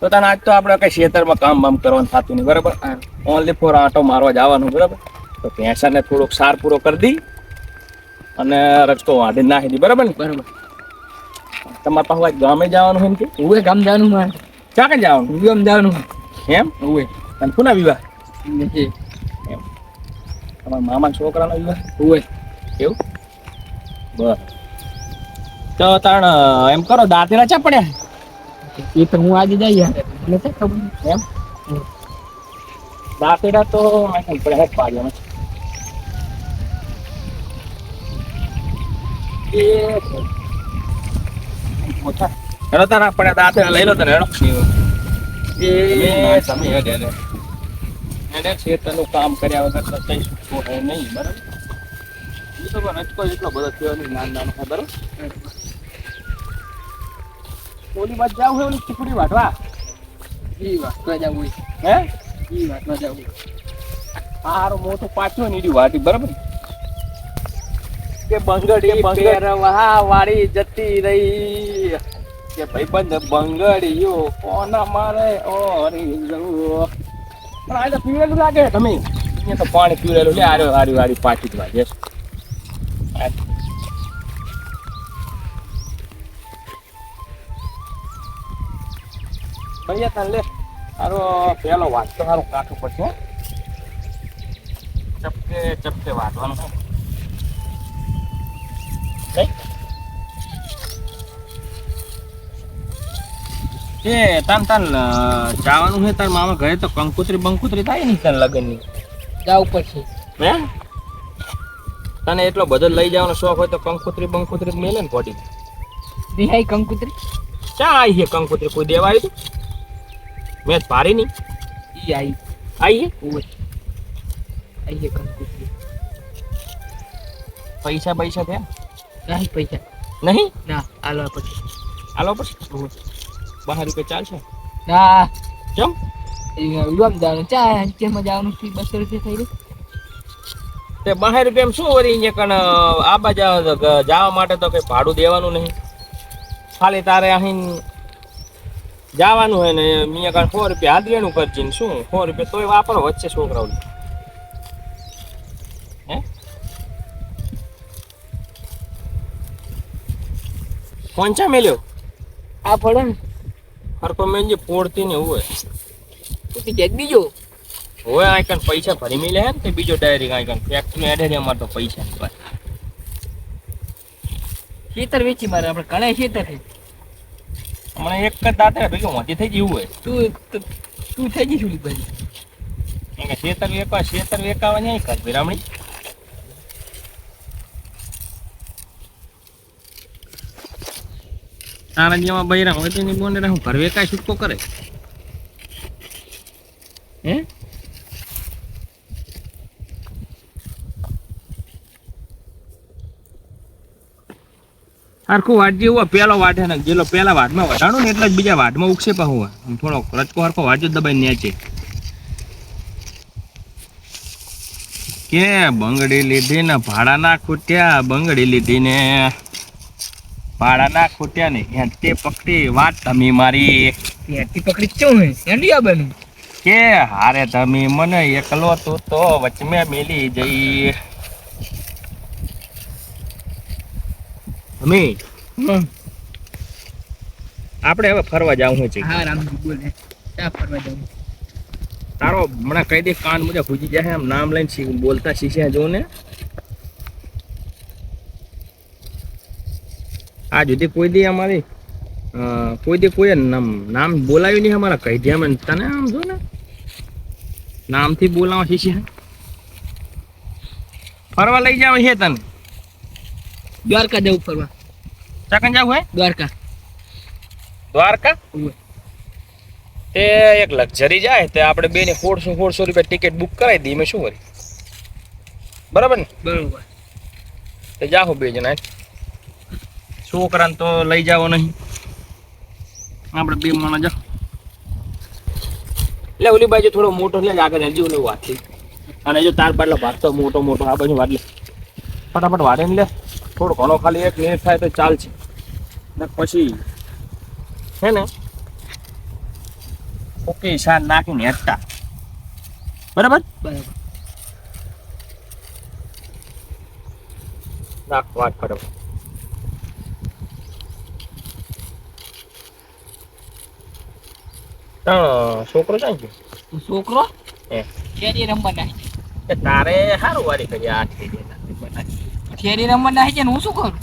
તો તને આજ તો આપણે કઈ ખેતરમાં કામ બામ કરવાનું થતું નહીં બરાબર? ઓનલી ફોર આંટો મારવા જવાનું બરાબર? તો ભેંસાને થોડોક સાર પૂરો કરી દી અને રસ્તો વાંધી નાખી દી બરાબર ને? બરોબર. તમારે પાસે ગામે જવાનું હોય ને કે? ઉવે ગામ જવાનું મારે ક્યાં કઈ જવાનું? હું ગામ જવાનું એમ? ઉવે. અને કોના વિવાહ? એમ. તમારા મામા છોકરાનો વિવાહ? ઉવે. એવું? બસ તો તાણ એમ કરો દાંતીના ચા પડ્યા? એ તો હું આજે જઈ એટલે તો ખબર એમ. દાંતેડા તો પડ્યા જ પાડ્યા છે. હેડો તારા દાંતેડા લઈ લો તને હેડો. એ તમે હેડ એને ખેતરનું કામ કર્યા વગર તો કઈ છૂટકો નહીં બરાબર? એટલો બધો થયો નાનો નાનો છે બરાબર? ઓલી બાજુ જાવ હોય ઓલી ચીકડી વાટવા ઈ વાતમાં જવું હે? ઈ વાટવા જવું આ હારો મોટો પાછો નીડી વાટી બરાબર? કે બંગડી બંગરવા વાળી જતી રહી. કે ભાઈબંધ બંગડીયો કોના મારે ઓરી જવું પણ આ તો પીવેલું લાગે તમે. અહીંયા તો પાણી પીવેલું લે આરો હારી હારી પાછી જ વાગે ભૈયા તને લે. તારો પેલો વાત તો સારું કાઠું પડશે હો. ચપકે ચપકે વાંચવાનું છે એ તાન તાન જવાનું છે તાર મામા ઘરે તો કંકુતરી બંકુતરી થાય ને તને લગનની. જાવ પડશે હે? તને એટલો બધો લઈ જવાનો શોખ હોય તો કંકુતરી બંકુતરી મેલે ને પોટી દિહાઈ કંકુતરી? ક્યાં આવી છે કંકુતરી? કોઈ દેવા આવી તું? જ પારી નહીં ઈ આઈ. છે ઉવે. આઈ છે કંકુતરી પૈસા પૈસા થયા? નહીં પૈસા. નહીં? ના આલો પછી આલો પછી બહાર રૂપિયા ચાલશે ના. કેમ યુવામ જવાનું ચા કે જવાનું થી બસો રૂપિયા થઈ ગયું તે બહાર રૂપિયા શું વળી અહીંયા કણ જાવ તો જવા માટે તો કઈ ભાડું દેવાનું નહીં. ખાલી તારે અહીં જવાનું હોય ને મિયા કાળ સો રૂપિયા હાદરેનું કરજી ને શું? સો રૂપિયા તોય વાપરો વચ્ચે છોકરાઓ હે? કોંચા મેલ્યો? આ પડે ને. હરકો મેલજે પોડતી ને હોય. કે બીજો? હોય આ કણ પૈસા ભરી મેલે હે ને બીજો ડાયરી કાંઈ કણ ફેક્ટરી એડે અમારે તો પૈસા ખેતર વેચી મારે આપણે ઘણા ખેતર છે. હમણાં એક જ દાંતરે ભેગું મોટી થઈ ગયું હોય. તું તું- થઈ બાજુ કેમ કે ખેતર વેકવા છેતર વેકાવા નહીં કર વિરામણી તારા જેવા બૈરા હોય તેની બોને હું ઘર વેકાય છૂટકો કરે. હે? હરખું વાટજે જેવું પેલો વાટ ને જેલો પેલા વાટમાં વધાણું ને એટલે જ બીજા વાટમાં ઉગશે પાહું થોડો રચકો હરખો વાટજો દબાઈ નેચે. કે બંગડી લીધી ને ભાડાના ખૂટ્યા બંગડી લીધી ને. ભાડાના ખૂટ્યા ને હેંટી પકડી વાત તમે મારી. ત્યાંથી પકડી ચો હે? એન્ડિયા બનું. કે હારે તમે મને એકલો તું તો વચમે મેલી જઈ અમે? આપણે હવે ફરવા જવું છે. હા રામજી બોલે ક્યાં ફરવા જવું? તારો હમણાં કહી દે કાન મુજબ ભૂજી જાય આમ નામ લઈને બોલતા શીખ્યા જો ને. આ જુદી કોઈ દી અમારી કોઈ દી કોઈ નામ નામ બોલાવ્યું નહીં અમારા કહી દે અમે તને આમ જો ને. નામથી બોલાવા શીખ્યા. ફરવા લઈ જાવ છે તને. દ્વારકા જવું ફરવા. ચાકન જાવ હે દ્વારકા. દ્વારકા. તે એક લક્ઝરી જાય તે આપણે બે ને સોળસો સોળસો રૂપિયા ટિકિટ બુક કરાવી દઈએ મેં શું કરી બરાબર ને? બરાબર. તે જાહો બે જણા છોકરાને તો લઈ જાવો નહીં. આપણે બે માણસ જા એટલે ઓલી બાજુ થોડો મોટો લે આગળ હજી ઓલું વાથી અને જો તાર પાડલો ભાગ તો મોટો મોટો આ બાજુ વાટલે. ફટાફટ વાડે ને લે. થોડો ઘણો ખાલી એક મિનિટ થાય તો ચાલશે. ને પછી છે ને? ઓકે શાન નાખીને હેઠતા બરાબર? બરાબર નાખ છોકરો ક્યાં ગયો છોકરો? રમવા નાહી તારે સારું વારી કરી આઠ થઈ ગયા ખેરી રમવા ના જાય ને હું શું કરું?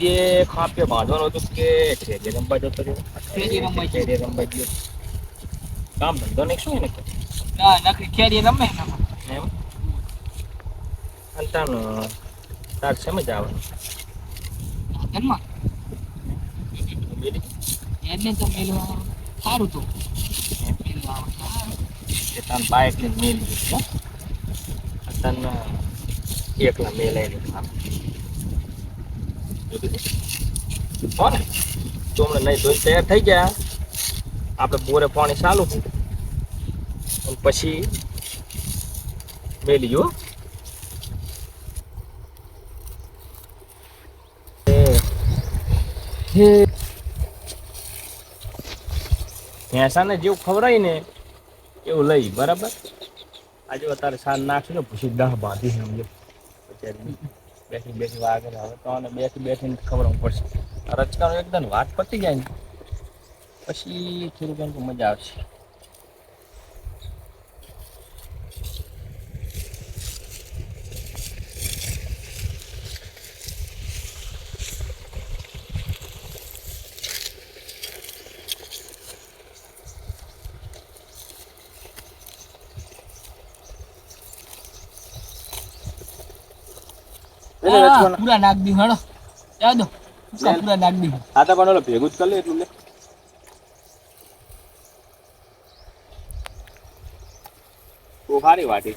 જે ખાપે બાંધવાનો હતો કે ખેરી રમવા જતો રહ્યો. ખેરી રમવા ખેરી રમવા ગયો. કામ ધંધો નહીં શું એને ના નકરી ખેરી રમે ને તારનું તાર સમજ આવે? જન્મા એને તો મેલવા સારું તો. મેલવા સારું. તાર બાઇક ને મેલ દીધું તને એકલા મેલાય નહીં ખાપ હો ને નહીં ધોઈ તૈયાર થઈ ગયા, આપણે બોરે પાણી ચાલુ અને પછી મેલી ભેંસાને જેવું ખવડાય ને, એવું લઈ, બરાબર? આજે અત્યારે સાર નાખશું ને પછી દહ બાંધી સમજો બચારી બેસી બેસી વાગે હવે તો અને બેસી બેસીને ખબર પડશે. રચકાનો એકદમ વાત પતી જાય ને. પછી થોડુંક એમ તો મજા આવશે. પૂરા નાખ દી હળો જા દો. પૂરા નાખ દી? હા તો પણ ઓલો ભેગું જ કરી લે એટલું લે. બહુ વાટી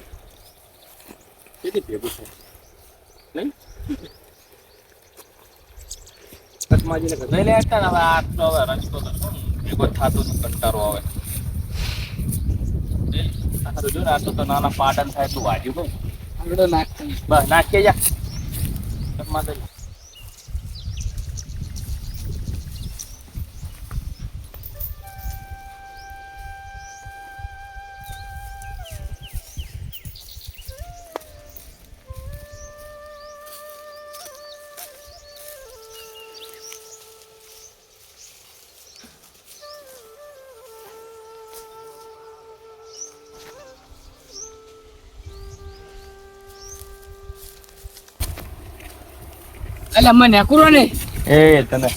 કેટલી ભેગું છે નહીં કટમાજીને લઈ લે એકતા હવે આટલો હવે રસ્તો તો ભેગો થતો જ આવે. ને તો નાના પાટણ થાય તું તમે. બસ નાખીએ જા કટમાં કરી અલા મને અકુરો ને એ તને.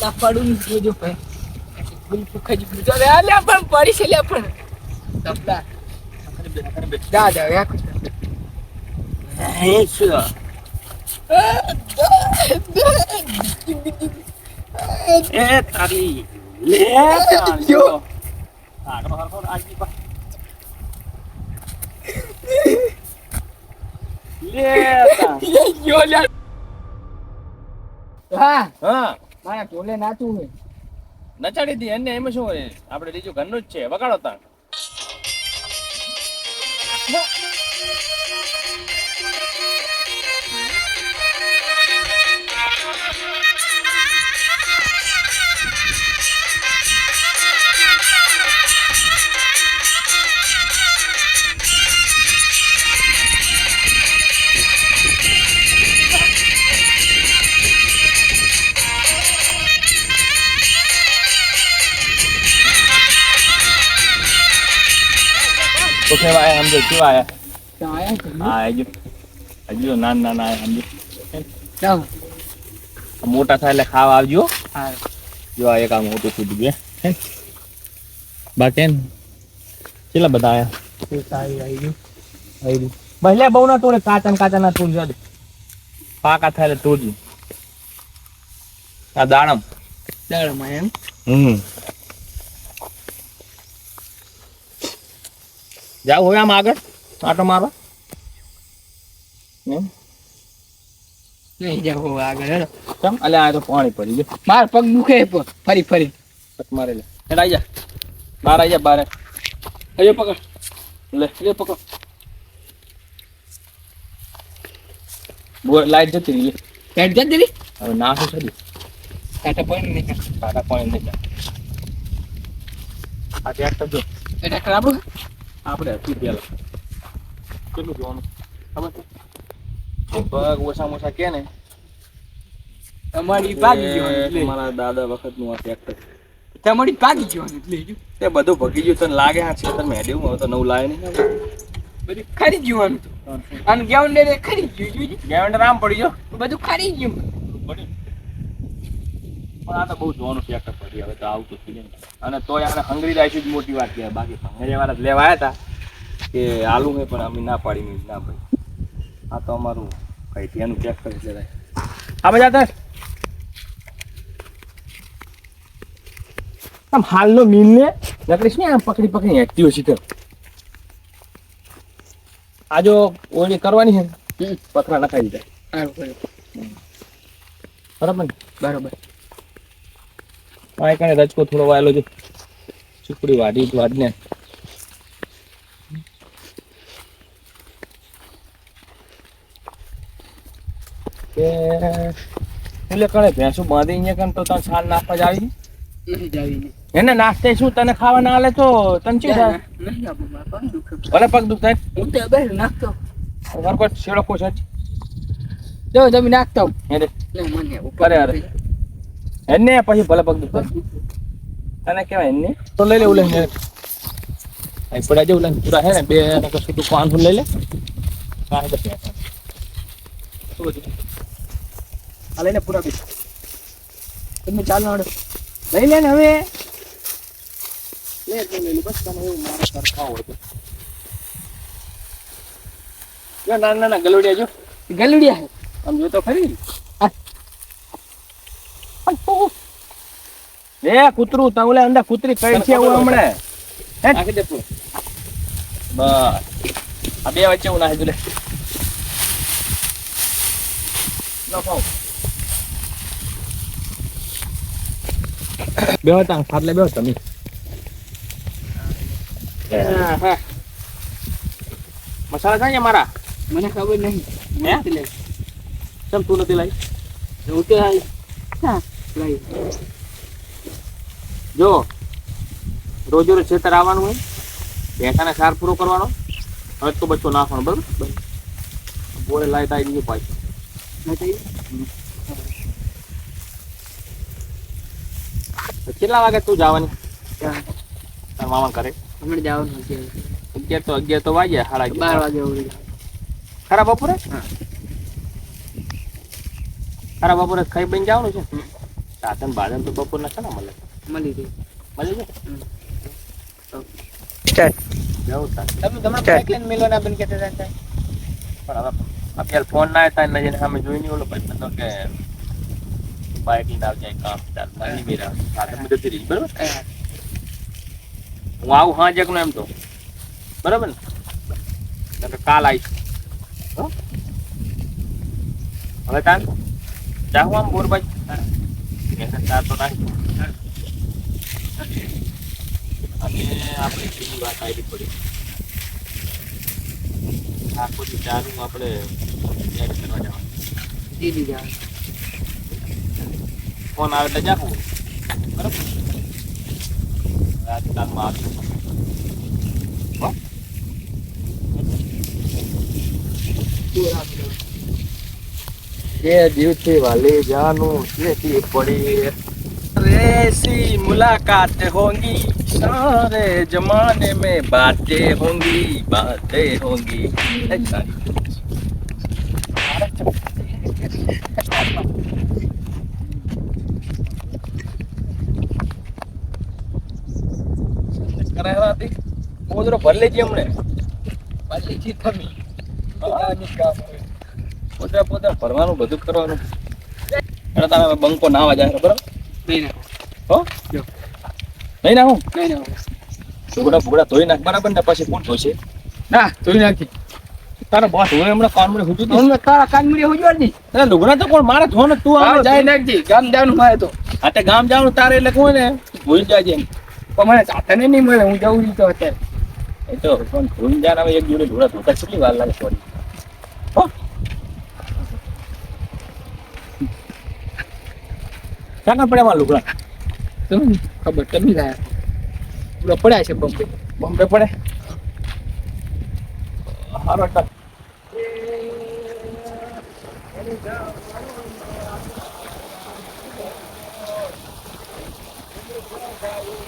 લાપાડું જોજો ભાઈ. ગુલ ફુકાજી ગુજો રે અલ્યા પણ પડી છે લ્યા પણ. તપલા દા દા યાક એ તારી. લે જો. આગળ હરખો આગી પા લે તા. યો લ્યા હા હા મારા ટોલે નાચું હે. નચાડી દી એને એમાં શું હોય આપણે બીજું ઘરનું જ છે. વગાડો તા તો કેવા આયા સમજો કેવા આયા ચાયા કરી હા હજુ હજુ નાના નાના આયા સમજો જાઓ આ મોટા થાય એટલે ખાવા આવજો હા જો આ એક આ મોટું કૂદી ગયા બાકી એમ કેટલા બધા આયા તે સારી આવી ગયું આયરી. બસ લે બહુ ના તોડે કાચા ને કાચા ના તોડ જવા દે પાકા થાય એટલે તોડજો આ દાડમ દાડામાં એમ હમ જાવ હવે આમ આગળ આટો મારો. નહીં જાવ હવે આગળ હેડો. કેમ અલે આ તો પાણી પડી ગયું. માર પગ દુખે ફરી ફરી. પગ મારે લે. હેડ આઈ જા. બાર આઈ જા બાર અયો પકડ. લે લે પકડ. બોર લાઈટ જતી રહી લાઈટ જતી રહી? હવે નાખું છે કાંટા પોઈન્ટ નહીં કાકા પોઈન્ટ નહીં આ ટ્રેક્ટર જો. એ ટ્રેક્ટર આપણું આપણે હતું પેલા કેટલું જોવાનું? ખબર છે? પગ ઓછા ઓછા કે ને? તમારી ભાગી જવાનું એટલે. મારા દાદા વખતનું આ ટ્રેક્ટર તમારી ભાગી જવાનું એટલે. તે બધું ભગી ગયું તને લાગે હા છે તને મેડ્યું? હવે તો નવું લાવે નહીં. બધું ખરી જવાનું અને ગ્રાઉન્ડ એ ખરી ગયું. ગેવન્ડર આમ પડી ગયો? બધું ખરી ગયું. પણ આ તો બહુ જોવાનું ટ્રેક્ટર પડી હવે તો આવતું થઈ અને તોય યાર હંગરી રાખ્યું જ મોટી વાત કહેવાય. બાકી ભંગરિયા વાળા જ લેવા આવ્યા હતા કે આલુ હે પણ અમે ના પાડી મેં ના ભાઈ આ તો અમારું કઈ ત્યાંનું ચેક કરી રાખ. આ બધા તાર આમ હાલનો મીન ને નકરી શું આમ પકડી પકડી હોય છે તો આ જો ઓળી કરવાની છે ને, પથરા નખાઈ દીધા. બરાબર ને? બરોબર. આ કણે રજકો થોડો વાયેલો છે. ચૂકડી વાડી વાડીને એટલે કણે ભેંસો બાંધી અહીંયા કણ તો તને છાલ નાખવા જ આવી? એને નાસ્તે શું? તને ખાવા ના આલે તો? તને શું થાય? ભલે પગ દુખ થાય. હું તો બે નાખતો. મારો છેડો કોશ જ જો નાખતો. અરે. અરે એને પછી ભલે પગ દુખે. તને કેવાય એને? તો લઈ લે ઉલે ને. અહીં પડ્યા જેવું લઈને પૂરા હે ને. બે કશું તું કાન લઈ લે. શું બધું આ લઈને પૂરા બી તમે ચાલ હાડો લઈ લે ને હવે. લે લે લે બસ તમે એવું મારે સરખા હોય તો. જો નાના નાના ગલુડિયા જો. ગલુડિયા હે. આમ જો તો ખરી લે કૂતરું તા ઓલે અંદર કૂતરી કઈ છે એવું હમણે હે નાખી દે તું બસ આ બે વચ્ચે હું નાખી દઉં લે લો પાઉં બેહો તાં ફાટલે બેહો તમે મસાલા થાય મારા મને ખબર નહીં હે? નથી લઈ ચમ તું નથી લાવી હું તો આવી હા લઈ જો રોજ રોજ ખેતર આવવાનું હોય ભેંસાને સાર પૂરો કરવાનો હવે તો બચ્ચો નાખવાનો બરોબર? બોલે લાઈટ આવી ગયું પાછું કેટલા વાગે તું જવાની? તાર મામા કરે હમણાં જવાનું છે અગિયાર તો અગિયાર તો વાગ્યા સાડા બાર વાગે ખરા બપોરે? ખરા બપોરે ખાઈ બની જવાનું છે? સાધન બાધન તો બપોરના છે ને મળે મળી ગઈ મળે છે સ્ટાર્ટ જવું તાર તમે તમને ચાલ. બાઇક લઈને મેલવાના બન કહેતા હતા પણ હવે અત્યારે ફોન ના હતા ને જઈને સામે જોઈ નહીં ઓલો ભાઈ બંધો કે બાઇક લઈને આવજે કામ ચાલ મારી મેરા સાધન બધું રહી બરાબર હા. હું આવું હા જગનો એમ તો બરાબર ને નકર કાલ આવીશ હો? હવે તાન જાઉં આમ બોરબાઈ મેસેજ ચાર તો નાખી અને આપણે બીજી વાત આવી પડી આખો દી ચારું આપણે એડ કરવા જવાનું દીદી જાવ ફોન આવે એટલે જાવું બરાબર રાજકાલમાં આવ્યું કે દિવથી વાલી જાનું તેથી પડી રેસી મુલાકાત હોંગી. સારે જમાને મે બાતે હોંગી બાતે હોંગી. ભરલેજી હમણે ભરલેજી થમી કામ પોતા પોતે ભરવાનું બધું કરવાનું. એટલે તારે બંકો નાવા જાય બરાબર? નહીં હો. નહીં ના હું નહીં ના ફુગડા ફુગડા ધોઈ નાખ બરાબર ને? પછી કોણ ધોશે? ના ધોઈ નાખી તારા બોસ હું હમણાં કાન મને હુજુ હું તારા કાન મુડી હોજો નહીં. અરે લુગડા તો કોણ? મારે ધોને તું આમ જાય. નાખજી. ગામ જવાનું મારે તો. આ તે ગામ જવાનું તારે એટલે કોણ ને? ભૂલ જાજે. પણ મને સાધને નહીં મળે. હું જવું તો અત્યારે. એ તો પણ ભૂલી હવે એક જોડે લુગડા ધોતા કેટલી વાર લાગે સોરી. હો? ક્યાં પડ્યા મારા લુગડા? તમે ખબર? તમે ગયા લુગડા પડ્યા છે બોમ્બે. બોમ્બે પડે? હારો ટક. Thank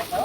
দেখো